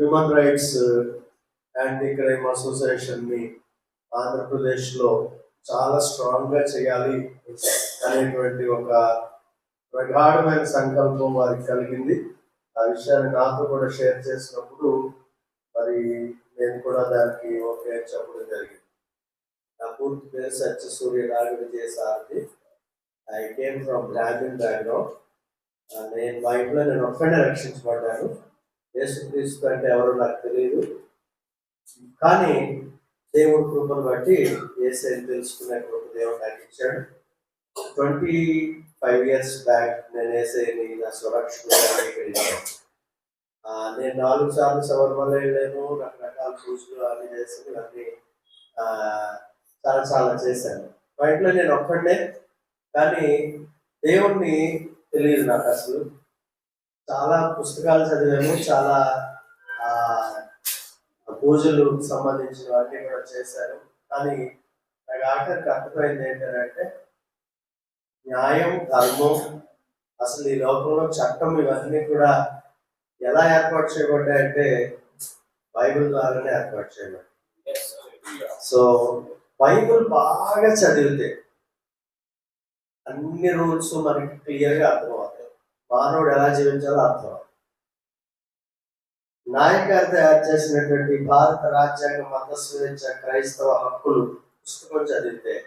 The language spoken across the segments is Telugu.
హ్యూమన్ రైట్స్ యాంటీ క్రైమ్ అసోసియేషన్ని ఆంధ్రప్రదేశ్లో చాలా స్ట్రాంగ్గా చేయాలి అనేటువంటి ఒక ప్రగాఢమైన సంకల్పం వారికి కలిగింది. ఆ విషయాన్ని నాతో కూడా షేర్ చేసినప్పుడు మరి నేను కూడా దానికి ఓకే అని చెప్పడం జరిగింది. నా పూర్తి పేరు Satya Surya Naga Vijaya Sarathi I came from Brahmin background నేను మా ఇంట్లో నేను ఒక్కడే రక్షించబడ్డాను. యేసుక్రీస్తు అంటే ఎవరో నాకు తెలియదు. కానీ దేవుడి కృపను బట్టి ఏసైని తెలుసుకునే కృప దేవుడు నాకు ఇచ్చాడు. ట్వంటీ ఫైవ్ ఇయర్స్ బ్యాక్ నేను ఏసైని నా సురక్షకుడుగా అంగీకరించాను నేను నాలుగు సార్లు శబరిమల వెళ్ళాను రకరకాల పూజలు అన్ని చేసి అన్ని చాలా చాలా చేశాను. మా ఇంట్లో నేను ఒక్కడే కానీ దేవుణ్ణి తెలియదు నాకు అసలు. చాలా పుస్తకాలు చదివాను చాలా ఆ, పూజలు సంబంధించినవన్నీ కూడా చేశాను కానీ నాకు ఆఖరికి అర్థమైంది ఏంటంటే న్యాయం ధర్మం అసలు ఈ లోకంలో చట్టం ఇవన్నీ కూడా ఎలా ఏర్పాటు చేయబడ్డాయంటే బైబిల్ ద్వారానే ఏర్పాటు చేయబడ్డాయి. సో బైబిల్ బాగా చదివితే అన్ని రూల్స్ మనకి క్లియర్గా అర్థమవుతాయి. మానవుడు ఎలా జీవించాలో అర్థం. నాయకారు తయారు చేసినటువంటి భారత రాజ్యాంగ మత స్వేచ్ఛ క్రైస్తవ హక్కులు పుస్తకం చదివితే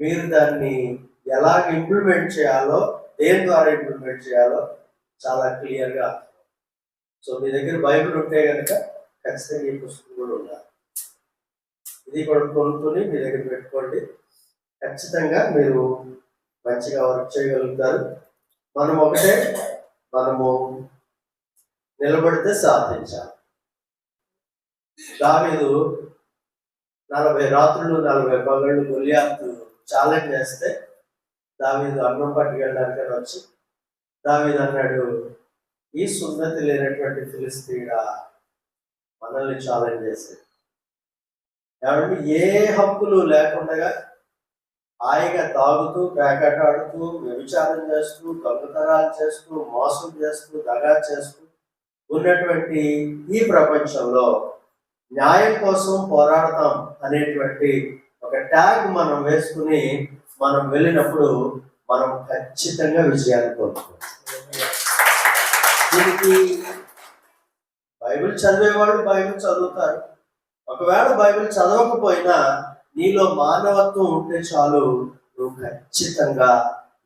మీరు దాన్ని ఎలా ఇంప్లిమెంట్ చేయాలో దేని ద్వారా ఇంప్లిమెంట్ చేయాలో చాలా క్లియర్గా అర్థం. సో మీ దగ్గర బైబిల్ ఉంటే కనుక ఖచ్చితంగా ఈ పుస్తకం కూడా ఉండాలి. ఇది కూడా కొనుక్కొని మీ దగ్గర పెట్టుకోండి. ఖచ్చితంగా మీరు మంచిగా వర్క్ చేయగలుగుతారు. మనం ఒకటే మనము నిలబడితే సాధించాలి. దావీదు నలభై రాత్రులు నలభై పగళ్ళు గొలియాత్తు ఛాలెంజ్ చేస్తే దావీదు అన్నం పట్టుకెళ్ళడానికి వచ్చి దావీదు అన్నాడు ఈ సున్నతి లేనటువంటి ఫిలిస్తీడా మనల్ని ఛాలెంజ్ చేసేది. కాబట్టి ఏ హక్కులు లేకుండా హాయిగా తాగుతూ పేకటాడుతూ వ్యభిచారం చేస్తూ దొంగతనాలు చేస్తూ మోసం చేస్తూ దగా చేస్తూ ఉన్నటువంటి ఈ ప్రపంచంలో న్యాయం కోసం పోరాడతాం అనేటువంటి ఒక ట్యాగ్ మనం వేసుకుని మనం వెళ్ళినప్పుడు మనం ఖచ్చితంగా విజయాన్ని పొందుతాం. దీనికి బైబిల్ చదివేవాడు బైబిల్ చదువుతారు. ఒకవేళ బైబిల్ చదవకపోయినా నీలో మానవత్వం ఉంటే చాలు నువ్వు ఖచ్చితంగా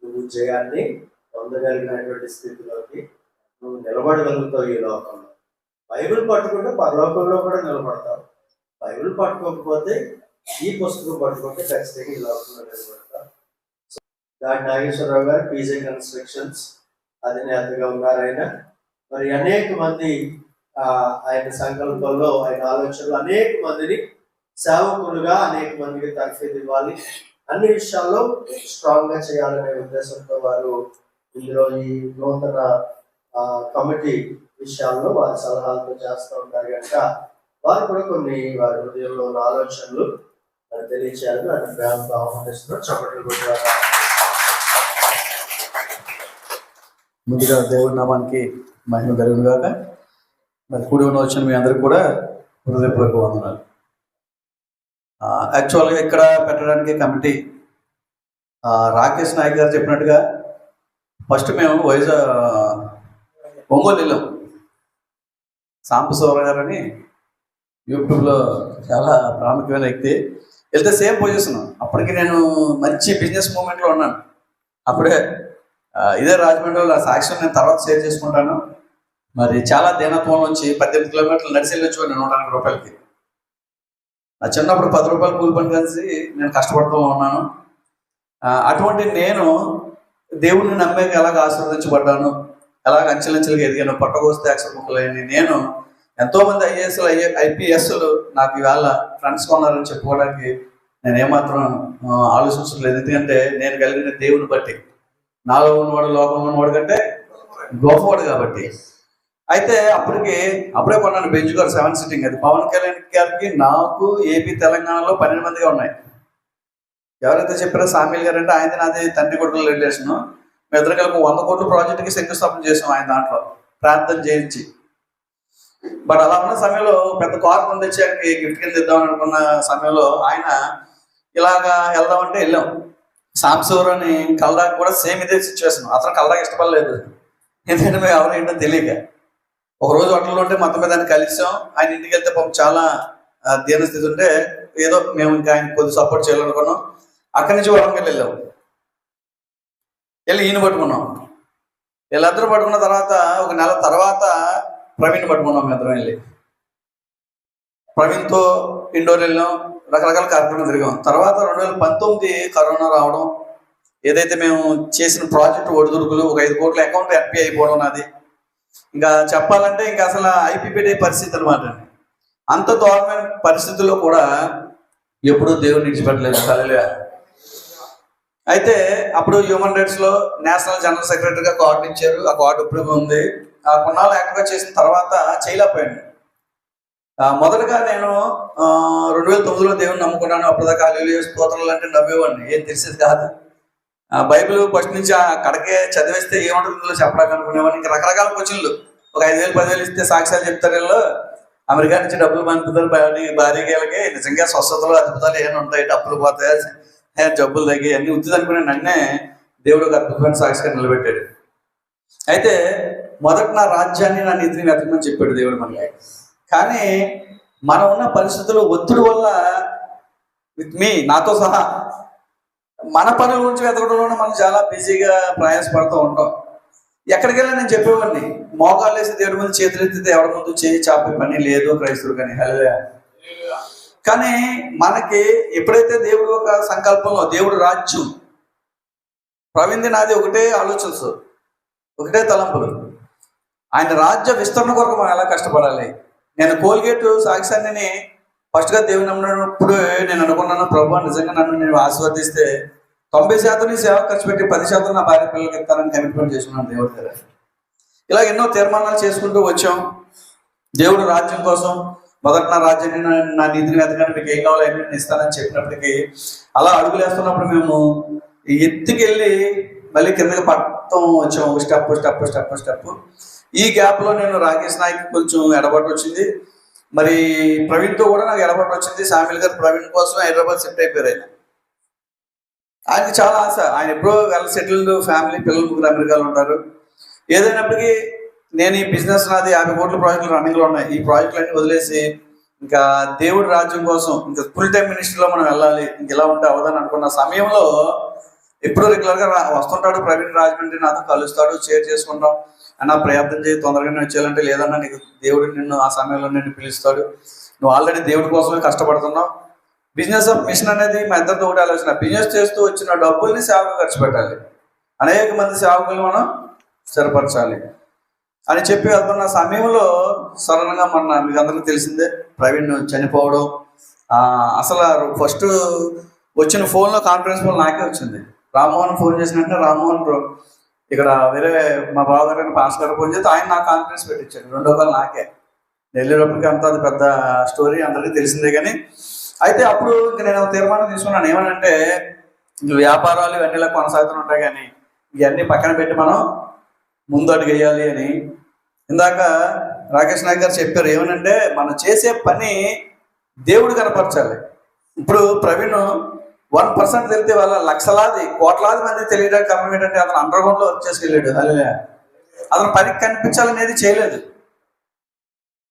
నువ్వు జయాన్ని పొందగలిగినటువంటి స్థితిలోకి నువ్వు నిలబడగలుగుతావు ఈ లోకంలో. బైబిల్ పట్టుకుంటే పరలోకంలో కూడా నిలబడతావు. బైబిల్ పట్టుకోకపోతే ఈ పుస్తకం పట్టుకుంటే ఖచ్చితంగా ఈ లోకంలో నిలబడతావు. దాని నాగేశ్వరరావు గారు పీజే కన్స్ట్రక్షన్స్ అధినేతగా ఉన్నారు ఆయన. మరి అనేక మంది ఆయన సంకల్పంలో ఆయన ఆలోచనలు అనేక మందిని సేవకులుగా అనేక మందికి తర్ఫీదు ఇవ్వాలి. అన్ని విషయాల్లో స్ట్రాంగ్గా చేయాలనే ఉద్దేశంతో వారు ఇందులో ఈ నూతన కమిటీ విషయాల్లో వారి సలహాలతో చేస్తూ ఉంటారు కనుక వారు కూడా కొన్ని వారి హృదయంలో ఉన్న ఆలోచనలు తెలియచేయాలని ఆయన బ్యాంక్ ఆహ్వానిస్తున్నారు చప్పట్లు కూడా ముందుగా దేవుడి నామానికి మహిమ కలుగునుగాక. మరి కూడి ఉన్న వచ్చిన మీ అందరికి కూడా హృదయపూర్వక వందనాలు. యాక్చువల్గా ఇక్కడ పెట్టడానికి కమిటీ రాకేష్ నాయక్ గారు చెప్పినట్టుగా ఫస్ట్ మేము వైజాగ్ ఒంగోలు వెళ్ళాం. సాంబశివరావు గారు అని యూట్యూబ్లో చాలా ప్రాముఖ్యమైన వ్యక్తి. వెళ్తే సేమ్ పొజిషన్ అప్పటికి నేను మంచి బిజినెస్ మూమెంట్లో ఉన్నాను. అప్పుడే ఇదే రాజమండ్రిలో ఆ సాక్ష్యం నేను తర్వాత షేర్ చేసుకుంటాను. మరి చాలా దీనత్వం నుంచి పద్దెనిమిది కిలోమీటర్లు నడిచి వెళ్ళొచ్చు నేను నూట రూపాయలకి. ఆ చిన్నప్పుడు పది రూపాయలు కూలి పని కలిసి నేను కష్టపడుతూ ఉన్నాను. అటువంటి నేను దేవుణ్ణి నమ్మేక ఎలాగ ఆశీర్వదించబడ్డాను ఎలాగ అంచెలంచెలుగా ఎదిగాను పట్టగోస్తే అక్షర నేను ఎంతో మంది ఐఏఎస్లు ఐఏ ఐపీఎస్లు నాకు ఇవాళ ఫ్రెండ్స్ ఉన్నారని చెప్పుకోవడానికి నేను ఏమాత్రం ఆ, ఆలోచించట్లేదు. ఎందుకంటే నేను కలిగిన దేవుని బట్టి నాలో ఉన్నవాడు లోకంలో ఉన్నవాడు కంటే గొప్పవాడు కాబట్టి. అయితే అప్పటికి అప్పుడే కొన్నాను బెంచ్ గారు సెవెన్ సిట్టింగ్ అది పవన్ కళ్యాణ్ గారికి నాకు ఏపీ తెలంగాణలో పన్నెండు మందిగా ఉన్నాయి. ఎవరైతే చెప్పారో సామీల్ గారు అంటే ఆయన నాది తండ్రి కొడుకుల రిలేషన్. మేము ఇద్దరు కలిపి వంద కోట్ల ప్రాజెక్టుకి శంకుస్థాపన చేసాం ఆయన దాంట్లో ప్రార్థన చేయించి. బట్ అలా ఉన్న సమయంలో పెద్ద కార్ కొని తెచ్చి గిఫ్ట్ కింద ఇద్దాం అనుకున్న సమయంలో ఆయన ఇలాగా వెళ్దామంటే వెళ్ళాం. సాంసూర్ అని కలదాకి కూడా సేమ్ ఇదే సిచ్యువేషన్ అతను కలదాకి ఇష్టపడలేదు. ఎందుకంటే మేము ఎవరు ఏంటో తెలియక. ఒక రోజు హోటల్లో ఉంటే మొత్తం మీద ఆయన కలిసాం. ఆయన ఇంటికి వెళ్తే పాపం చాలా ఆ, దీన స్థితి ఉంటే ఏదో మేము ఇంకా ఆయన కొద్ది సపోర్ట్ చేయాలనుకున్నాం. అక్కడి నుంచి వరంగల్ వెళ్ళాం. వెళ్ళి ఈయన పట్టుకున్నాం. వీళ్ళందరూ పట్టుకున్న తర్వాత ఒక నెల తర్వాత ప్రవీణ్ పట్టుకున్నాం మేము వెళ్ళి. ప్రవీణ్తో ఇండోర్ వెళ్ళాం. రకరకాల కార్యక్రమాలు తిరిగాం తర్వాత రెండు వేల పంతొమ్మిది కరోనా రావడం ఏదైతే మేము చేసిన ప్రాజెక్ట్ ఒడిదుడుకులు ఒక ఐదు కోట్ల అకౌంట్ ఎన్పి అయిపోవడం నాది ఇంకా చెప్పాలంటే ఇంకా అసలు ఐపీపీటీ పరిస్థితి అనమాట అంత దారుణమైన పరిస్థితుల్లో కూడా ఎప్పుడూ దేవుడు విడిచిపెట్టలేదు హల్లెలూయా. అయితే అప్పుడు హ్యూమన్ రైట్స్లో నేషనల్ జనరల్ సెక్రటరీగా కార్డు ఇచ్చారు. ఆ కార్డు ఇప్పుడు ఉంది. ఆ కొన్నాళ్ళు యాక్టివ్గా చేసిన తర్వాత చేయలేకపోయాను. మొదటగా నేను రెండు వేల తొమ్మిదిలో దేవుని నమ్ముకున్నాను. అప్పటిదాకా అల్లు స్తోత్రాలు అంటే నవ్వేవాడిని. ఏం తెలిసేది కాదు. బైబిల్ ఫస్ట్ నుంచి ఆ కడకే చదివేస్తే ఏముంటుందో చెప్పడానికి అనుకునేవాడిని ఇంకా రకరకాల క్వశ్చన్లు. ఒక ఐదు వేలు పదివేలు ఇస్తే సాక్ష్యాలు చెప్తారు వీళ్ళు. అమెరికా నుంచి డబ్బులు పంపుతారు భారీ నిజంగా స్వస్థతలు అద్భుతాలు ఏమైనా ఉంటాయి డబ్బులు పోతాయి? జబ్బులు తగ్గి అన్ని ఉచిత అనుకునే నన్నే దేవుడు ఒక అద్భుతమైన సాక్షిగా నిలబెట్టాడు. అయితే మొదట నా రాజ్యాన్ని నా నీతిని వెతకమని చెప్పాడు దేవుడు మనకి. కానీ మనం ఉన్న పరిస్థితుల్లో ఒత్తిడి వల్ల విత్ మీ నాతో సహా మన పనుల గురించి వెతకడంలోనే మనం చాలా బిజీగా ప్రయాసపడుతూ ఉంటాం. ఎక్కడికి వెళ్ళి నేను చెప్పేవాడిని మోకాలు వేసి దేవుడి ముందు చేతులు ఎత్తితే ఎవరి ముందు చేయి చాపే పని లేదు క్రైస్తుడు కానీ హల్లెలూయా. కానీ మనకి ఎప్పుడైతే దేవుడు ఒక సంకల్పంలో దేవుడు రాజ్యం ప్రవీణ్ నాది ఒకటే ఆలోచనసు ఒకటే తలంపులు. ఆయన రాజ్య విస్తరణ కొరకు మనం ఎలా కష్టపడాలి? నేను కోల్గేట్ సాక్షాన్ని ఫస్ట్గా దేవుని నమ్మినప్పుడు నేను అనుకున్నాను ప్రభు నిజంగా నన్ను నేను ఆశీర్వదిస్తే తొంభై శాతం నీ సేవ ఖర్చు పెట్టి పది శాతం నా భార్య పిల్లలకి ఇస్తానని కమిట్మెంట్ చేసుకున్నాను దేవుడి దగ్గర ఇలా ఎన్నో తీర్మానాలు చేసుకుంటూ వచ్చాం. దేవుడు రాజ్యం కోసం మొదట నా రాజ్యాన్ని నా- నిధిని వెతకండి మీకు ఏం కావాలో అన్ని నేను ఇస్తానని చెప్పినప్పటికీ అలా అడుగులేస్తున్నప్పుడు మేము ఎత్తుకెళ్ళి మళ్ళీ కిందకి పట్టం వచ్చాం స్టెప్ స్టెప్ స్టెప్ స్టెప్. ఈ గ్యాప్లో నేను రాకేష్ నాయక్ కొంచెం ఎడబాటు వచ్చింది. మరి ప్రవీణ్తో కూడా నాకు ఎడబాటు వచ్చింది. సామిల్ గారు ప్రవీణ్ కోసం హైదరాబాద్ సెట్ అయిపోయారు ఆయన. ఆయనకి చాలా ఆశ. ఆయన ఎప్పుడో వెల్ సెటిల్డ్ ఫ్యామిలీ పిల్లలు ముగ్గురు అమెరికాలో ఉంటారు. ఏదైనప్పటికీ నేను ఈ బిజినెస్ నాది యాభై కోట్ల ప్రాజెక్టులు రన్నింగ్లో ఉన్నాయి. ఈ ప్రాజెక్టులన్నీ వదిలేసి ఇంకా దేవుడి రాజ్యం కోసం ఇంకా ఫుల్ టైం మినిస్ట్రీలో మనం వెళ్ళాలి. ఇంక ఇలా ఉంటే అవదని అనుకున్న సమయంలో ఎప్పుడో రెగ్యులర్గా వస్తుంటాడు ప్రవీణ్ రాజమండ్రి నాతో కలుస్తాడు షేర్ చేసుకుంటాం. అన్న ప్రయత్నం చేయి నేను వచ్చేయాలంటే లేదన్నా నీకు దేవుడు నిన్ను ఆ సమయంలో నిన్ను పిలుస్తాడు. నువ్వు ఆల్రెడీ దేవుడి కోసమే కష్టపడుతున్నావు. బిజినెస్ ఆఫ్ మిషన్ అనేది మా ఇద్దరితో ఒకటి ఆలోచన. బిజినెస్ చేస్తూ వచ్చిన డబ్బుల్ని సేవకు ఖర్చు పెట్టాలి. అనేక మంది సేవకులు మనం స్థిరపరచాలి. అని చెప్పి వెళ్తున్న సమయంలో సడన్గా మొన్న మీకు అందరికీ తెలిసిందే ప్రవీణ్ చనిపోవడం. అసలు ఫస్ట్ వచ్చిన ఫోన్లో కాన్ఫరెన్స్ ఫోన్ నాకే వచ్చింది. రామ్మోహన్ ఫోన్ చేసినట్టే రామ్మోహన్ ఇక్కడ వేరే మా బావగారు పాస్ గారు ఫోన్ చేస్తే ఆయన నాకు కాన్ఫిడెన్స్ పెట్టించాడు. రెండో కాల్ నాకే. వెళ్ళేటప్పటికి అంత అది పెద్ద స్టోరీ అందరికీ తెలిసిందే కానీ అయితే అప్పుడు ఇంక నేను తీర్మానం తీసుకున్నాను. ఏమనంటే వ్యాపారాలు ఇవన్నీ ఇలా కొనసాగుతూ ఉంటాయి కానీ ఇవన్నీ పక్కన పెట్టి మనం ముందు అడుగు అని. ఇందాక రాకేష్ నాయక్ గారు చెప్పారు ఏమనంటే మనం చేసే పని దేవుడు కనపరచాలి. ఇప్పుడు ప్రవీణ్ వన్ పర్సెంట్ తెలితే వాళ్ళ లక్షలాది కోట్లాది మంది తెలియడానికి కారణం ఏంటంటే అతను అండర్ గ్రౌండ్లో వచ్చేసి వెళ్ళాడు అలా అతను పనికి కనిపించాలనేది చేయలేదు.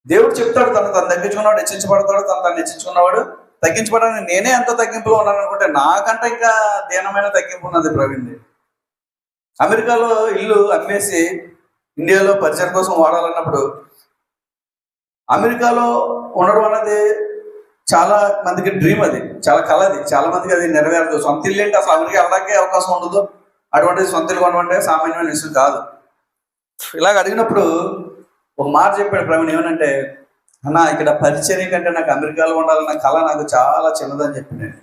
దేవుడు చెప్తాడు తను తను తగ్గించుకున్నాడు హెచ్చించబడతాడు తను తను హెచ్చించుకున్నవాడు తగ్గించబడని నేనే ఎంత తగ్గింపులో ఉన్నాను అనుకుంటే నాకంటే ఇంకా దీనమైన తగ్గింపు ఉన్నది ప్రవీణ్ అమెరికాలో ఇల్లు అమ్మేసి ఇండియాలో పరిచయం కోసం వాడాలన్నప్పుడు అమెరికాలో ఉండడం అనేది చాలా మందికి డ్రీమ్ అది. చాలా కళ అది. చాలా మందికి అది నెరవేరదు. సొంత ఇల్లు ఏంటి? అసలు అమెరికా వెళ్ళడానికి అవకాశం ఉండదు. అటువంటి సొంత ఇల్లు కొనమంటే సామాన్యమైన విషయం కాదు. ఇలాగ అడిగినప్పుడు ఒక మాట చెప్పాడు ప్రవీణ్ ఏమనంటే అన్న ఇక్కడ పరిచర్య కంటే నాకు అమెరికాలో ఉండాలన్న కళ నాకు చాలా చిన్నదని చెప్పి నేను.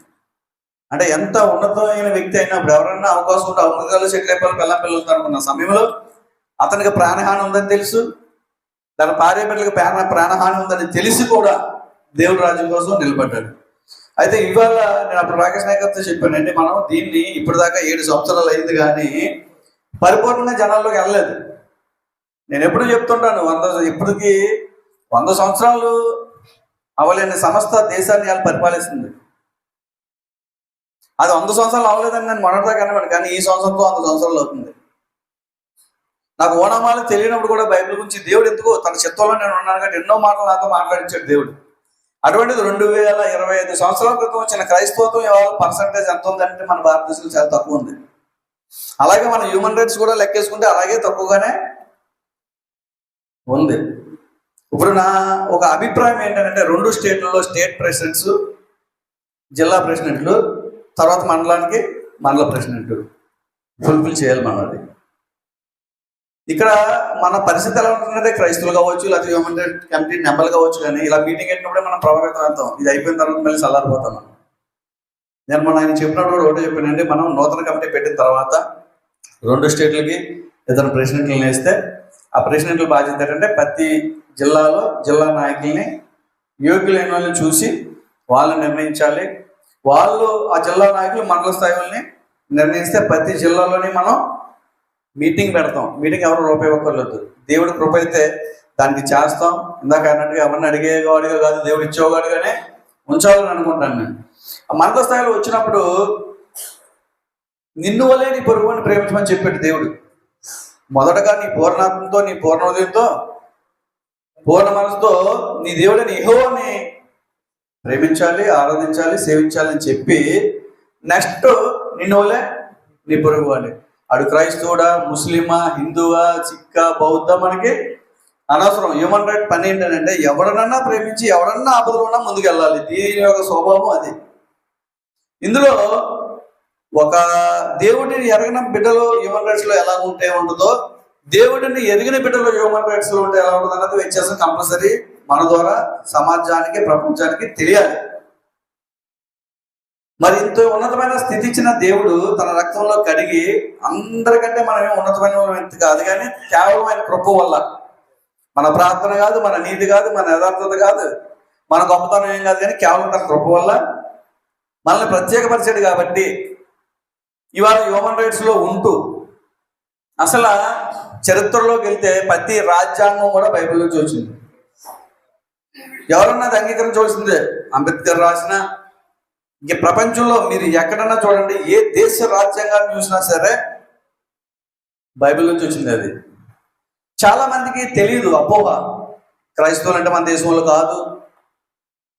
అంటే ఎంత ఉన్నతమైన వ్యక్తి అయినప్పుడు ఎవరన్నా అవకాశం ఉంటే అమెరికాలో సెటిల్ అయిపోయి పిల్ల పిల్లలతో అనుకున్న సమయంలో అతనికి ప్రాణహాని ఉందని తెలుసు. తన భార్య బిడ్డలకు ప్రాణ ప్రాణహాని ఉందని తెలిసి కూడా దేవుని రాజ్యం కోసం నిలబడ్డాడు. అయితే ఇవాళ నేను అప్పుడు రాకేష్ నాయకర్తో చెప్పాను అంటే మనం దీన్ని ఇప్పటిదాకా ఏడు సంవత్సరాలు అయింది కానీ పరిపూర్ణంగా జనాల్లోకి వెళ్ళలేదు. నేను ఎప్పుడు చెప్తుంటాను వంద ఇప్పటికీ వంద సంవత్సరాలు అవలేని సంస్థ దేశాన్ని వాళ్ళు పరిపాలిస్తుంది. అది వంద సంవత్సరాలు అవ్వలేదని నేను మొదటిదా కనబడి కానీ ఈ సంవత్సరంతో వంద సంవత్సరాలు అవుతుంది. నాకు ఓనామాలు తెలియనప్పుడు కూడా బైబిల్ గురించి దేవుడు ఎందుకో తన చిత్తంలో నేను ఉన్నాను కానీ ఎన్నో మాటలు నాతో మాట్లాడించాడు దేవుడు. అటువంటిది రెండు వేల ఇరవై ఐదు సంవత్సరాల క్రితం వచ్చిన క్రైస్తవత్వం ఇవాళ పర్సంటేజ్ ఎంత ఉందంటే మన భారతదేశంలో చాలా తక్కువ ఉంది. అలాగే మన హ్యూమన్ రైట్స్ కూడా లెక్కేసుకుంటే అలాగే తక్కువగానే ఉంది. ఇప్పుడు నా ఒక అభిప్రాయం ఏంటంటే రెండు స్టేట్లలో స్టేట్ ప్రెసిడెంట్స్ జిల్లా ప్రెసిడెంట్లు తర్వాత మండలానికి మండల ప్రెసిడెంట్ ఫుల్ఫిల్ చేయాలి మనది. ఇక్కడ మన పరిస్థితి ఎలా ఉంటుందంటే క్రైస్తువులు కావచ్చు లేకపోతే కమిటీ నెంబర్లు కావచ్చు కానీ ఇలా మీటింగ్ పెట్టినప్పుడే మనం ప్రభావితం అవుతాం. ఇది అయిపోయిన తర్వాత మళ్ళీ చల్లారిపోతాం మనం. నేను మన ఆయన చెప్పినప్పుడు కూడా ఒకటే చెప్పానండి మనం నూతన కమిటీ పెట్టిన తర్వాత రెండు స్టేట్లకి ఇద్దరు ప్రెసిడెంట్లను వేస్తే ఆ ప్రెసిడెంట్ల బాధ్యత ఏంటంటే ప్రతి జిల్లాలో జిల్లా నాయకుల్ని యోగ్యులైన వాళ్ళని చూసి వాళ్ళు నిర్ణయించాలి. వాళ్ళు ఆ జిల్లా నాయకులు మండల స్థాయి నిర్ణయిస్తే ప్రతి జిల్లాలోని మనం మీటింగ్ పెడతాం. మీటింగ్ ఎవరు రూపాయి ఒక్కర్లేదు దేవుడు కృప అయితే దానికి చేస్తాం. ఇందాక అన్నట్టుగా ఎవరిని అడిగేవాడిగా కాదు దేవుడు ఇచ్చేవాడుగానే ఉంచాలని అనుకుంటాను నేను. ఆ స్థాయిలో వచ్చినప్పుడు నిన్ను వలే నీ పొరుగుని ప్రేమించమని చెప్పాడు దేవుడు. మొదటగా నీ పూర్ణాత్మతో నీ పూర్ణ ఉదయంతో పూర్ణ మనసుతో నీ దేవుడిని యెహోవాని ప్రేమించాలి ఆరాధించాలి సేవించాలి అని చెప్పి నెక్స్ట్ నిన్ను వలే నీ పొరుగు వాడి. అడు క్రైస్తవుడా ముస్లిమా హిందువా సిక్కా బౌద్ధ మనకి అనవసరం. హ్యూమన్ రైట్ పని ఏంటంటే ఎవడనన్నా ప్రేమించి ఎవడన్నా ఆపదలో ఉన్నా ముందుకు వెళ్ళాలి దీని యొక్క స్వభావం అది. ఇందులో ఒక దేవుడిని ఎరగిన బిడ్డలో హ్యూమన్ రైట్స్లో ఎలా ఉంటే ఉంటుందో దేవుడిని ఎరిగిన బిడ్డలో హ్యూమన్ రైట్స్లో ఉంటే ఎలా ఉంటుంది అన్నది వ్యత్యాసం కంపల్సరీ మన ద్వారా సమాజానికి ప్రపంచానికి తెలియాలి. మరి ఇంత ఉన్నతమైన స్థితి ఇచ్చిన దేవుడు తన రక్తంలో కడిగి అందరికంటే మనమే ఉన్నతమైన ఎంత కాదు కానీ కేవలం ఆయన కృప వల్ల. మన ప్రార్థన కాదు మన నీతి కాదు మన యథార్థత కాదు మన గొప్పతనం ఏం కాదు కానీ కేవలం తన కృప వల్ల మనల్ని ప్రత్యేకపరిచాడు కాబట్టి ఇవాళ హ్యూమన్ రైట్స్లో ఉంటూ అసలు చరిత్రలోకి వెళ్తే ప్రతి రాజ్యాంగం కూడా బైబిల్ నుంచి వచ్చింది ఎవరన్నా అది అంగీకరించవలసిందే? అంబేద్కర్ రాసిన ఇంక ప్రపంచంలో మీరు ఎక్కడన్నా చూడండి ఏ దేశ రాజ్యాంగాన్ని చూసినా సరే బైబిల్ నుంచి వచ్చింది అది. చాలా మందికి తెలియదు అపోహ. క్రైస్తవులు అంటే మన దేశంలో కాదు.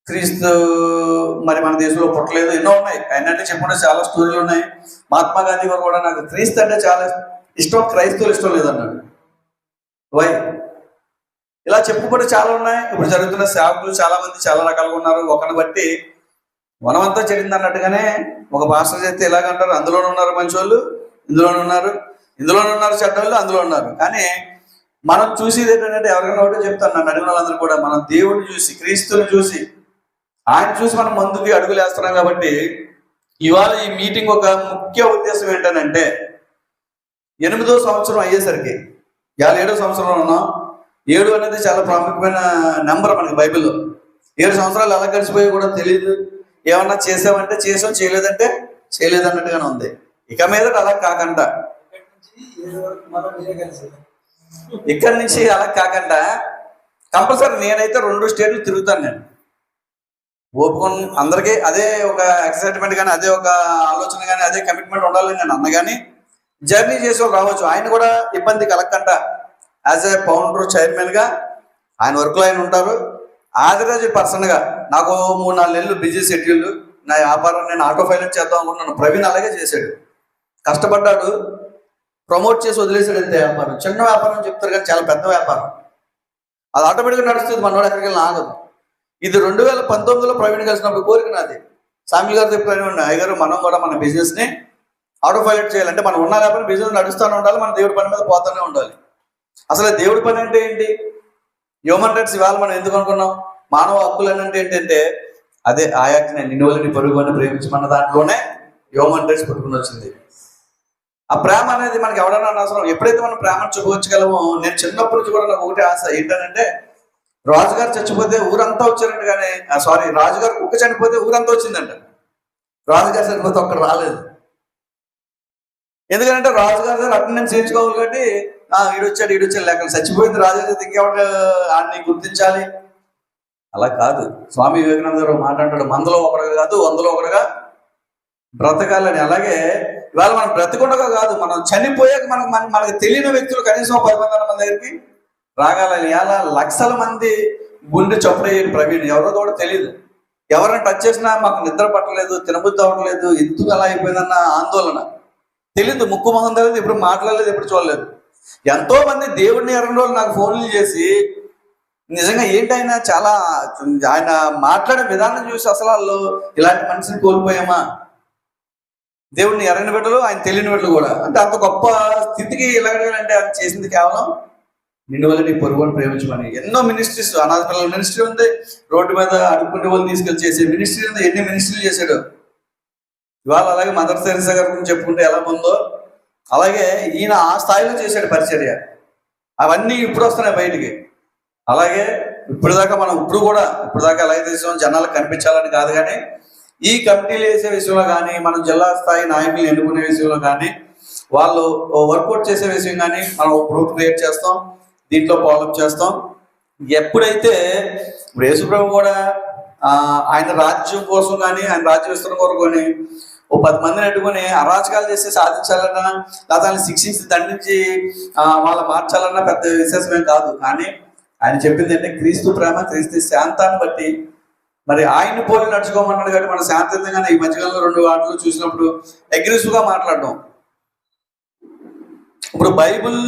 క్రీస్తు మరి మన దేశంలో పుట్టలేదు ఎన్నో ఉన్నాయి. అయినట్టు చెప్పుకుంటే చాలా స్టోరీలు ఉన్నాయి. మహాత్మా గాంధీ గారు కూడా నాకు క్రీస్తు అంటే చాలా ఇష్టం క్రైస్తవులు ఇష్టం లేదన్నాడు. వై? ఇలా చెప్పుకుంటే చాలా ఉన్నాయి. ఇప్పుడు జరుగుతున్న సేవకులు చాలా మంది చాలా రకాలుగా ఉన్నారు. ఒకరిని బట్టి వనమంతా చెడింది అన్నట్టుగానే ఒక భాష చేస్తే ఇలాగంటారు అందులోనే ఉన్నారు మంచి వాళ్ళు ఇందులోనే ఉన్నారు. ఇందులోనే ఉన్నారు చెడ్డవాళ్ళు అందులో ఉన్నారు. కానీ మనం చూసేది ఏంటంటే ఎవరికైనా ఒకటే చెప్తాను నన్ను అడిగిన వాళ్ళందరూ కూడా మనం దేవుడిని చూసి క్రీస్తుని చూసి ఆయన చూసి మనం ముందుకి అడుగులు వేస్తున్నాం కాబట్టి ఇవాళ ఈ మీటింగ్ ఒక ముఖ్య ఉద్దేశం ఏంటనంటే ఎనిమిదో సంవత్సరం అయ్యేసరికి ఇవాళ ఏడో సంవత్సరంలో ఉన్నాం. ఏడు అనేది చాలా ప్రాముఖ్యమైన నెంబర్ మనకి బైబిల్లో. ఏడు సంవత్సరాలు ఎలా గడిచిపోయి కూడా తెలియదు ఏమన్నా చేసామంటే చేసాం చేయలేదంటే చేయలేదు అన్నట్టుగానే ఉంది. ఇక మీద అలా కాకుండా ఇక్కడి నుంచి అలా కాకుండా కంపల్సరీ నేనైతే రెండు స్టేట్లు తిరుగుతాను నేను. ఓపుకొని అందరికీ అదే ఒక ఎక్సైట్మెంట్ కానీ అదే ఒక ఆలోచన కానీ అదే కమిట్మెంట్ ఉండాలని నేను అన్న కానీ జర్నీ చేసి రావచ్చు. ఆయన కూడా ఇబ్బంది కలగకంట యాజ్ ఏ ఫౌండర్ చైర్మన్గా ఆయన వర్క్లో ఆయన ఉంటారు. ఆదిరాజు పర్సన్గా నాకు మూడు నాలుగు నెలలు బిజీ షెడ్యూల్. నా వ్యాపారం నేను ఆటో ఫైనాన్స్ చేద్దాం అనుకున్నాను. ప్రవీణ్ అలాగే చేశాడు. కష్టపడ్డాడు. ప్రమోట్ చేసి వదిలేసాడు అంతే వ్యాపారం. చిన్న వ్యాపారం చెప్తారు కానీ చాలా పెద్ద వ్యాపారం. అది ఆటోమేటిక్గా నడుస్తుంది. మనవాడు ఎక్కడికి వెళ్ళినా ఆగదు. ఇది రెండు వేల పంతొమ్మిదిలో ప్రవీణ్ కలిసినప్పుడు కోరిక నాది. సామి గారు చెప్పారు అయ్యగారు మనం కూడా మన బిజినెస్ని ఆటో పైలట్ చేయాలంటే మనం ఉన్న వ్యాపారం బిజినెస్ నడుస్తూనే ఉండాలి. మన దేవుడి పని మీద పోతూనే ఉండాలి. అసలు దేవుడి పని అంటే ఏంటి? హ్యూమన్ రైట్స్ ఇవాళ మనం ఎందుకు అనుకున్నాం? మానవ హక్కులు అంటే ఏంటంటే అదే ఆయాజ్ఞ నిన్ను వల్ల నీ అని ప్రేమించమన్న దాంట్లోనే హ్యూమన్ రైట్స్ పుట్టుకుని వచ్చింది. ఆ ప్రేమ అనేది మనకి ఎవరైనా అనవసరం. ఎప్పుడైతే మనం ప్రేమను చూపించగలమో నేను చిన్నప్పటి నుంచి కూడా నాకు ఒకటే ఆశ ఏంటంటే రాజుగారు చచ్చిపోతే ఊరంతా వచ్చారంట కానీ సారీ రాజుగారు కుక్క చనిపోతే ఊరంతా వచ్చిందంట. రాజుగారు చనిపోతే ఒక్కడ రాలేదు. ఎందుకంటే రాజుగారు గారు అటెండెన్స్ చేయించుకోవాలి కాబట్టి ఆ ఈడొచ్చాడు ఈడొచ్చాడు లేక చచ్చిపోయింది రాజుగారు ఇంకెవరు ఆడిని గుర్తించాలి? అలా కాదు. స్వామి వివేకానంద గారు మాట్లాడాడు మందలో ఒకరుగా కాదు వందలో ఒకరుగా బ్రతకాలని. అలాగే ఇవాళ మనం బ్రతకుండగా కాదు మనం చనిపోయాక మనకు మన మనకు తెలియని వ్యక్తులు కనీసం పది మంది మన దగ్గరికి రాగాలని అలా లక్షల మంది గుండె చప్పుడయ్యే ప్రవీణ్. ఎవరో కూడా తెలియదు ఎవరైనా టచ్ చేసినా మాకు నిద్ర పట్టలేదు తినబుద్ధి అవ్వట్లేదు ఎందుకు అలా అయిపోయిందన్న ఆందోళన. తెలియదు ముక్కు మొహం తెలియదు ఇప్పుడు మాట్లాడలేదు ఇప్పుడు చూడలేదు. ఎంతో మంది దేవుడిని ఎరగని రోజులు నాకు ఫోన్లు చేసి నిజంగా ఏంటైనా చాలా ఆయన మాట్లాడే విధానం చూసి అసలు వాళ్ళు ఇలాంటి మనిషిని కోల్పోయామా? దేవుడిని ఎరగని బిడ్డలు ఆయన తెలియని బిడ్డలు కూడా. అంటే అంత గొప్ప స్థితికి ఎలాగంటే ఆయన చేసింది కేవలం నిన్ను వల్ల నీ పొరుగుని ప్రేమించమని. ఎన్నో మినిస్ట్రీస్ అనాథ పిల్లల మినిస్ట్రీ ఉంది. రోడ్డు మీద అడుక్కునే వాళ్ళు తీసుకెళ్ళి చేసే మినిస్ట్రీ ఉంది. ఎన్ని మినిస్ట్రీలు చేశాడు? ఇవాళ అలాగే మదర్ తెరిసా గారి గురించి చెప్పుకుంటే ఎలా ఉందో అలాగే ఈయన ఆ స్థాయిలో చేశాడు పరిచర్య. అవన్నీ ఇప్పుడు వస్తున్నాయి బయటికి. అలాగే ఇప్పుడు దాకా మనం ఇప్పుడు కూడా ఇప్పుడు దాకా ఎలాగే చేసాం జనాలకు కనిపించాలని కాదు కానీ ఈ కమిటీలు వేసే విషయంలో కానీ మనం జిల్లా స్థాయి నాయకులు ఎన్నుకునే విషయంలో కానీ వాళ్ళు వర్కౌట్ చేసే విషయం కానీ మనం గ్రూప్ క్రియేట్ చేస్తాం దీంట్లో ఫాలోఅప్ చేస్తాం. ఎప్పుడైతే ఇప్పుడు యేసుప్రభు కూడా ఆయన రాజ్యం కోసం కానీ ఆయన రాజ్య విస్తరణ కొరకు కానీ ఓ పది మందిని అడ్డుకొని అరాచకాలు చేసి సాధించాలన్నా లేదా శిక్షించి దండించి వాళ్ళ మార్చాలన్నా పెద్ద విశేషమేం కాదు. కానీ ఆయన చెప్పింది అంటే క్రీస్తు ప్రేమ క్రీస్తు శాంతాన్ని బట్టి. మరి ఆయన పోలి నడుచుకోమన్నాడు కాబట్టి మన శాంతియుతంగా ఈ మధ్యకాలంలో రెండు వాటిలో చూసినప్పుడు అగ్రెసివ్గా మాట్లాడడం. ఇప్పుడు బైబిల్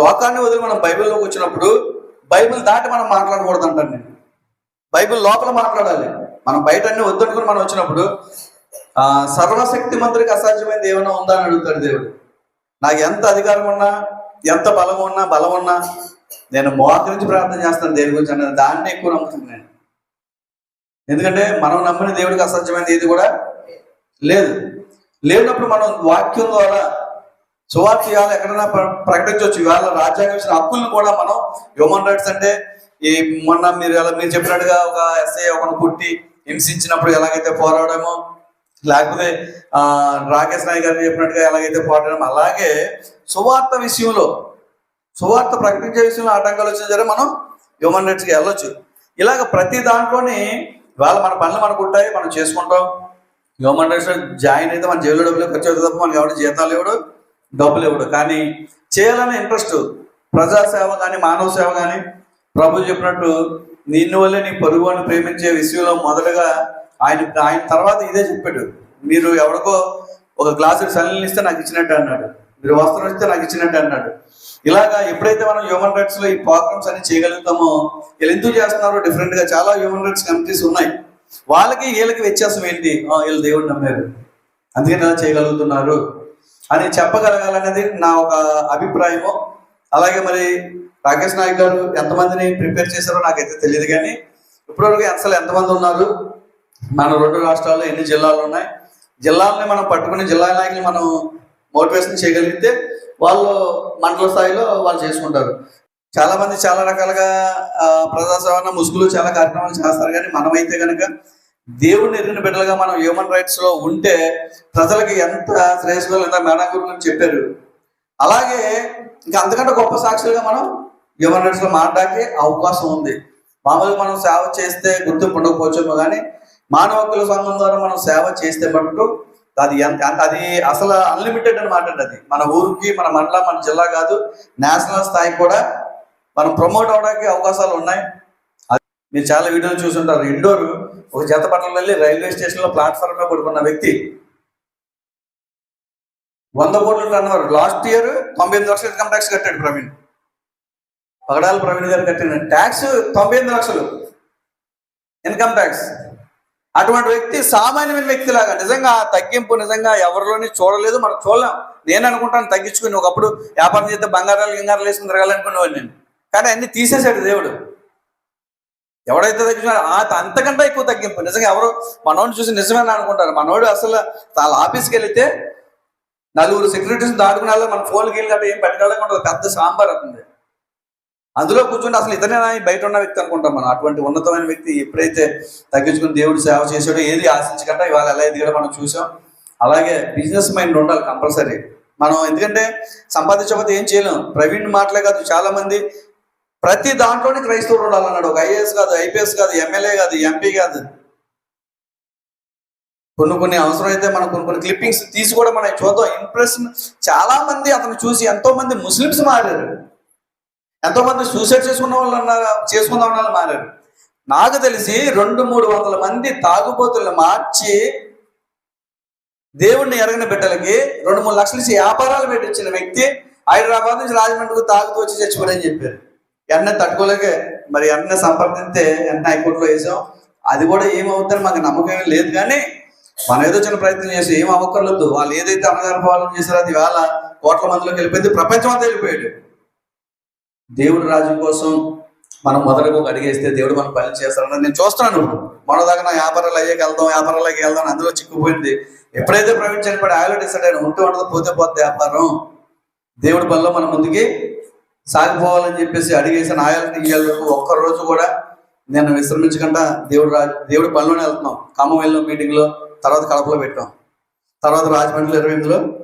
లోకాన్ని వదిలి మనం బైబిల్లోకి వచ్చినప్పుడు బైబిల్ దాటి మనం మాట్లాడకూడదు అంటాను నేను. బైబిల్ లోపల మాట్లాడాలి. మనం బయట అన్ని వద్దనుకుని మనం వచ్చినప్పుడు సర్వశక్తి మంత్రికి అసాధ్యమైనది ఏమైనా ఉందా అని అడుగుతాడు దేవుడు. నాకు ఎంత అధికారం ఉన్నా ఎంత బలం ఉన్నా బలం ఉన్నా నేను మోకరించి ప్రార్థన చేస్తాను దేని గురించి అన్నది దాన్ని ఎక్కువ నమ్ముతున్నాను నేను. ఎందుకంటే మనం నమ్మిన దేవుడికి అసత్యమైనది ఏది కూడా లేదు. లేనప్పుడు మనం వాక్యం ద్వారా సువార్త ఇవాళ ఎక్కడైనా ప్ర- ప్రకటించవచ్చు. ఇవాళ రాజ్యాంగం ఇచ్చిన హక్కులను కూడా మనం హ్యూమన్ రైట్స్ అంటే ఈ మొన్న మీరు ఎలా మీరు చెప్పినట్టుగా ఒక ఎస్ఐ ఒకను పుట్టి హింసించినప్పుడు ఎలాగైతే పోరాడమో లేకపోతే ఆ రాకేష్ నాయక్ గారు చెప్పినట్టుగా ఎలాగైతే పోరాడమో అలాగే సువార్త విషయంలో సువార్త ప్రకటించే విషయంలో ఆటంకాలు వచ్చిన సరే మనం హ్యూమన్ రైట్స్కి వెళ్ళొచ్చు. ఇలాగ ప్రతి దాంట్లోని ఇవాళ మన పనులు మనకు ఉంటాయి మనం చేసుకుంటాం. హ్యూమన్ రైట్స్లో జాయిన్ అయితే మన జైల్లో డబ్బులు ఖర్చు అవుతుంది తప్ప మనకి ఎవడు జీతాలు ఇవ్వడు డబ్బులు ఇవ్వడు కానీ చేయాలనే ఇంట్రెస్ట్ ప్రజాసేవ కానీ మానవ సేవ కానీ ప్రభు చెప్పినట్టు నిన్ను వల్లే నీ పరుగు అని ప్రేమించే విషయంలో మొదలుగా ఆయన ఆయన తర్వాత ఇదే చెప్పాడు. మీరు ఎవరికో ఒక గ్లాసు సల్లీలు ఇస్తే నాకు ఇచ్చినట్టు అన్నాడు. మీరు వస్త్రం ఇస్తే నాకు ఇచ్చినట్టు అన్నాడు. ఇలాగా ఎప్పుడైతే మనం హ్యూమన్ రైట్స్లో ఈ ప్రోగ్రామ్స్ అన్ని చేయగలుగుతామో వీళ్ళు ఎందుకు చేస్తున్నారో డిఫరెంట్గా చాలా హ్యూమన్ రైట్స్ కమిటీస్ ఉన్నాయి. వాళ్ళకి వీళ్ళకి వ్యత్యాసం ఏంటి? వీళ్ళు దేవుడు నమ్మారు. అందుకని ఇలా చేయగలుగుతున్నారు? అని చెప్పగలగాలనేది నా ఒక అభిప్రాయము. అలాగే మరి రాకేష్ నాయక్ గారు ఎంతమందిని ప్రిపేర్ చేశారో నాకైతే తెలియదు కానీ ఇప్పటివరకు అసలు ఎంతమంది ఉన్నారు? మన రెండు రాష్ట్రాల్లో ఎన్ని జిల్లాలు ఉన్నాయి? జిల్లాలని మనం పట్టుకుని జిల్లా నాయకులు మనం మోటివేషన్ చేయగలిగితే వాళ్ళు మండల స్థాయిలో వాళ్ళు చేసుకుంటారు. చాలా మంది చాలా రకాలుగా ప్రజాసేవన ముసుగులు చాలా కార్యక్రమాలు చేస్తారు. కానీ మనమైతే కనుక దేవుడిని ఎరిగిన బిడ్డలుగా మనం హ్యూమన్ రైట్స్లో ఉంటే ప్రజలకి ఎంత శ్రేయస్కరం ఎంత మేడం గురించి చెప్పారు. అలాగే ఇంకా అంతకంటే గొప్ప సాక్షులుగా మనం హ్యూమన్ రైట్స్లో మాట్లాడే అవకాశం ఉంది. మామూలుగా మనం సేవ చేస్తే గుర్తింపు ఉండకపోవచ్చేమో కానీ మానవ హక్కుల సంఘం ద్వారా మనం సేవ చేస్తే మటుకు అది ఎంత అది అసలు అన్లిమిటెడ్ అనమాట అది. మన ఊరికి మన మండలం మన జిల్లా కాదు నేషనల్ స్థాయి కూడా మనం ప్రమోట్ అవడానికి అవకాశాలు ఉన్నాయి. అది మీరు చాలా వీడియోలు చూసుంటారు ఇండోర్ ఒక జత వెళ్ళి రైల్వే స్టేషన్లో ప్లాట్ఫామ్లో పడుకున్న వ్యక్తి వంద కోట్లు అన్నారు లాస్ట్ ఇయర్ తొంభై ఎనిమిది లక్షలు ఇన్కమ్ ట్యాక్స్ కట్టాడు ప్రవీణ్. పగడాల ప్రవీణ్ గారు కట్టిన ట్యాక్స్ తొంభై ఎనిమిది లక్షలు ఇన్కమ్ ట్యాక్స్. అటువంటి వ్యక్తి సామాన్యమైన వ్యక్తి లాగా నిజంగా ఆ తగ్గింపు నిజంగా ఎవరిలోని చూడలేదు. మనం చూడలేం. నేను అనుకుంటాను తగ్గించుకుని ఒకప్పుడు వ్యాపారం చేస్తే బంగారాలు గింగారాలు వేసుకుని తిరగాలనుకునేవాడు నేను. కానీ అన్ని తీసేశాడు దేవుడు. ఎవడైతే తగ్గించాడో ఆ అంతకంటే ఎక్కువ తగ్గింపు. నిజంగా ఎవరు మనోడిని చూసి నిజమేనా అనుకుంటారు. మనోడు అసలు వాళ్ళ ఆఫీస్కి వెళితే నలుగురు సెక్యూరిటీస్ దాటుకునే వాళ్ళు మన ఫోన్ గీలు గట్రా ఏం పెట్టగలకుండా పెద్ద సాంబార్ అవుతుంది. అందులో కూర్చుంటే అసలు ఇతనే బయట ఉన్న వ్యక్తి అనుకుంటాం మనం. అటువంటి ఉన్నతమైన వ్యక్తి ఎప్పుడైతే తగ్గించుకుని దేవుడు సేవ చేసాడో ఏది ఆశించకుండా ఇవాళ ఎలా ఎదిగాడో మనం చూసాం. అలాగే బిజినెస్ మైండ్ ఉండాలి కంపల్సరీ. మనం ఎందుకంటే సంపాదించకపోతే ఏం చేయలేం. ప్రవీణ్ మాటలే కాదు చాలా మంది ప్రతి దాంట్లోనే క్రైస్తవుడు ఉండాలన్నాడు. ఒక ఐఏఎస్ కాదు ఐపీఎస్ కాదు ఎమ్మెల్యే కాదు ఎంపీ కాదు. కొన్ని కొన్ని అవసరమైతే మనం కొన్ని కొన్ని క్లిప్పింగ్స్ తీసి కూడా మనం చూద్దాం. ఇంప్రెషన్ చాలా మంది అతను చూసి ఎంతో మంది ముస్లిమ్స్ మారారు. ఎంతోమంది సూసైడ్ చేసుకున్న వాళ్ళు అన్నారు చేసుకున్న వాళ్ళు మారారు. నాకు తెలిసి రెండు మూడు వందల మంది తాగుబోతులను మార్చి దేవుణ్ణి ఎరగని బిడ్డలకి రెండు మూడు లక్షలు ఇచ్చి వ్యాపారాలు పెట్టించిన వ్యక్తి హైదరాబాద్ నుంచి రాజమండ్రికి తాగుతూ వచ్చి చచ్చిపోయాడని చెప్పారు. ఎన్న తట్టుకోలేక మరి ఎన్న సంప్రదింతే ఎన్న హైకోర్టులో వేసాం. అది కూడా ఏమవుతుందని మాకు నమ్మకం లేదు కానీ మనం ఏదో చిన్న ప్రయత్నం చేసి ఏం అవ్వకర్లేదు వాళ్ళు ఏదైతే అన్నగారి పాలన చేశారో అది వేళ కోట్ల మందిలోకి వెళ్ళిపోయింది. ప్రపంచం అంతా వెళ్ళిపోయాడు. దేవుడి రాజ్యం కోసం మనం మొదటగా ఒక అడిగేస్తే దేవుడు మనం పని చేస్తారని నేను చూస్తున్నాను మొన్నదాకా నా వ్యాపారాలు అయ్యాక వెళ్దాం వ్యాపారాలకి వెళ్దాం అందులో చిక్కుపోయింది ఎప్పుడైతే ప్రవేశం చనిపోయి ఆయలో డిసైడ్ అయిన ఉంటే ఉండదు పోతే పోతే వ్యాపారం. దేవుడి పనిలో మనం ముందుకి సాగిపోవాలని చెప్పేసి అడిగేసిన ఆయాలని ఇయ్యాలకు ఒక్క రోజు కూడా నేను విశ్రమించకుండా దేవుడు రా దేవుడి పనిలోనే వెళ్తున్నాం. ఖమ్మం వెళ్ళిన మీటింగ్లో తర్వాత కడపలో పెట్టాం. తర్వాత రాజమండ్రిలో ఇరవై ఎనిమిదిలో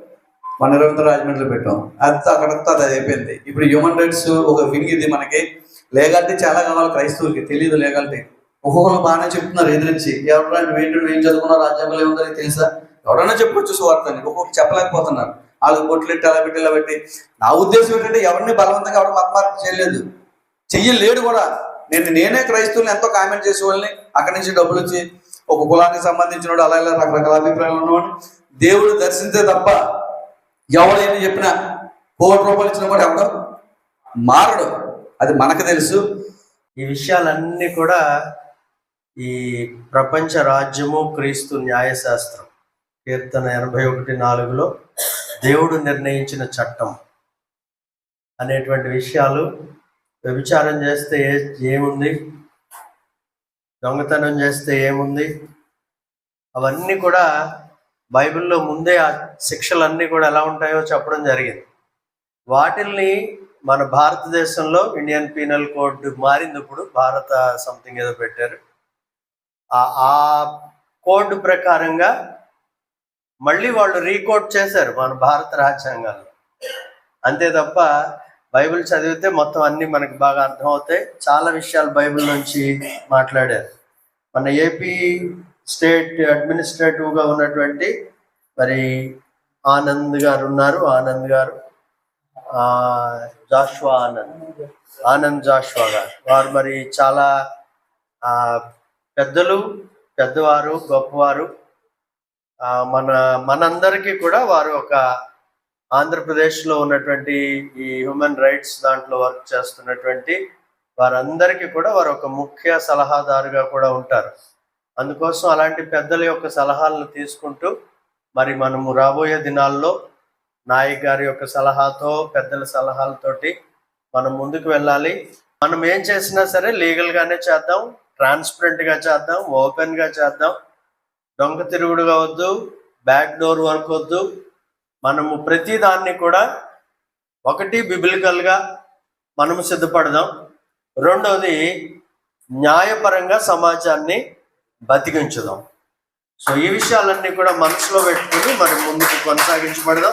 మన ఇరవై రాజమండ్రిలో పెట్టాం. అది అక్కడితో అది అయిపోయింది. ఇప్పుడు హ్యూమన్ రైట్స్ ఒక వింగ్ ఇది మనకి. లేగాలిటీ చాలా కావాలి క్రైస్తవులకి. తెలియదు లేగాలిటీ ఒక్కొక్కరు బాగానే చెప్తున్నారు ఎదిరించి. ఎవరైనా ఏంటి ఏం చదువుకున్నావు రాజ్యాంగంలో ఏముందని తెలుసా? ఎవరైనా చెప్పొచ్చు సువార్తని ఒక్కొక్కరు చెప్పలేకపోతున్నారు. వాళ్ళకి బొట్లు పెట్టి అలా పెట్టి ఇలా పెట్టి. నా ఉద్దేశం ఏంటంటే ఎవరిని బలవంతంగా ఎవరు మతమార్పు చేయలేదు. చెయ్యలేడు కూడా. నేను నేనే క్రైస్తవుల్ని ఎంతో కామెంట్ చేసేవాళ్ళని. అక్కడి నుంచి డబ్బులు వచ్చి ఒక కులానికి సంబంధించిన అలా ఇలా రకరకాల అభిప్రాయాలు ఉన్నవాడు దేవుడు దర్శించే తప్ప ఎవడైనా చెప్పినా కోటి రూపాయలు ఇచ్చినా కూడా ఎవరు మారడు. అది మనకు తెలుసు. ఈ విషయాలన్నీ కూడా ఈ ప్రపంచ రాజ్యము క్రీస్తు న్యాయశాస్త్రం కీర్తన ఎనభై ఒకటి నాలుగులో దేవుడు నిర్ణయించిన చట్టం అనేటువంటి విషయాలు వ్యభిచారం చేస్తే ఏ ఏముంది? దొంగతనం చేస్తే ఏముంది? అవన్నీ కూడా బైబిల్లో ముందే ఆ శిక్షలన్నీ కూడా ఎలా ఉంటాయో చెప్పడం జరిగింది. వాటిల్ని మన భారతదేశంలో ఇండియన్ పీనల్ కోడ్ మారింది ఇప్పుడు భారత సంథింగ్ ఏదో పెట్టారు. ఆ- కోడ్ ప్రకారంగా మళ్ళీ వాళ్ళు రీకోడ్ చేశారు మన భారత రాజ్యాంగాల్లో అంతే తప్ప బైబిల్ చదివితే మొత్తం అన్ని మనకి బాగా అర్థమవుతాయి. చాలా విషయాలు బైబిల్ నుంచి మాట్లాడారు. మన ఏపీ స్టేట్ అడ్మినిస్ట్రేటివ్గా ఉన్నటువంటి మరి ఆనంద్ గారు ఉన్నారు. ఆనంద్ గారు ఆ, ఆనంద్ ఆనంద్ జాష్వా గారు. వారు మరి చాలా ఆ, పెద్దలు పెద్దవారు గొప్పవారు. ఆ, మన మనందరికీ కూడా వారు ఒక ఆంధ్రప్రదేశ్లో ఉన్నటువంటి ఈ హ్యూమన్ రైట్స్ దాంట్లో వర్క్ చేస్తున్నటువంటి వారందరికీ కూడా వారు ఒక ముఖ్య సలహాదారుగా కూడా ఉంటారు. అందుకోసం అలాంటి పెద్దల యొక్క సలహాలను తీసుకుంటూ మరి మనము రాబోయే దినాల్లో నాయక్ గారి యొక్క సలహాతో పెద్దల సలహాలతోటి మనం ముందుకు వెళ్ళాలి. మనం ఏం చేసినా సరే లీగల్గానే చేద్దాం ట్రాన్స్పరెంట్గా చేద్దాం ఓపెన్గా చేద్దాం. దొంగ తిరుగుడుగా వద్దు బ్యాక్ డోర్ వర్క్ వద్దు. మనము ప్రతి దాన్ని కూడా ఒకటి బిబిలికల్గా మనము సిద్ధపడదాం. రెండోది న్యాయపరంగా సమాజాన్ని బతికించుదాం. సో ఈ విషయాలన్నీ కూడా మనసులో పెట్టుకుని మనం ముందుకు కొనసాగించబడదాం.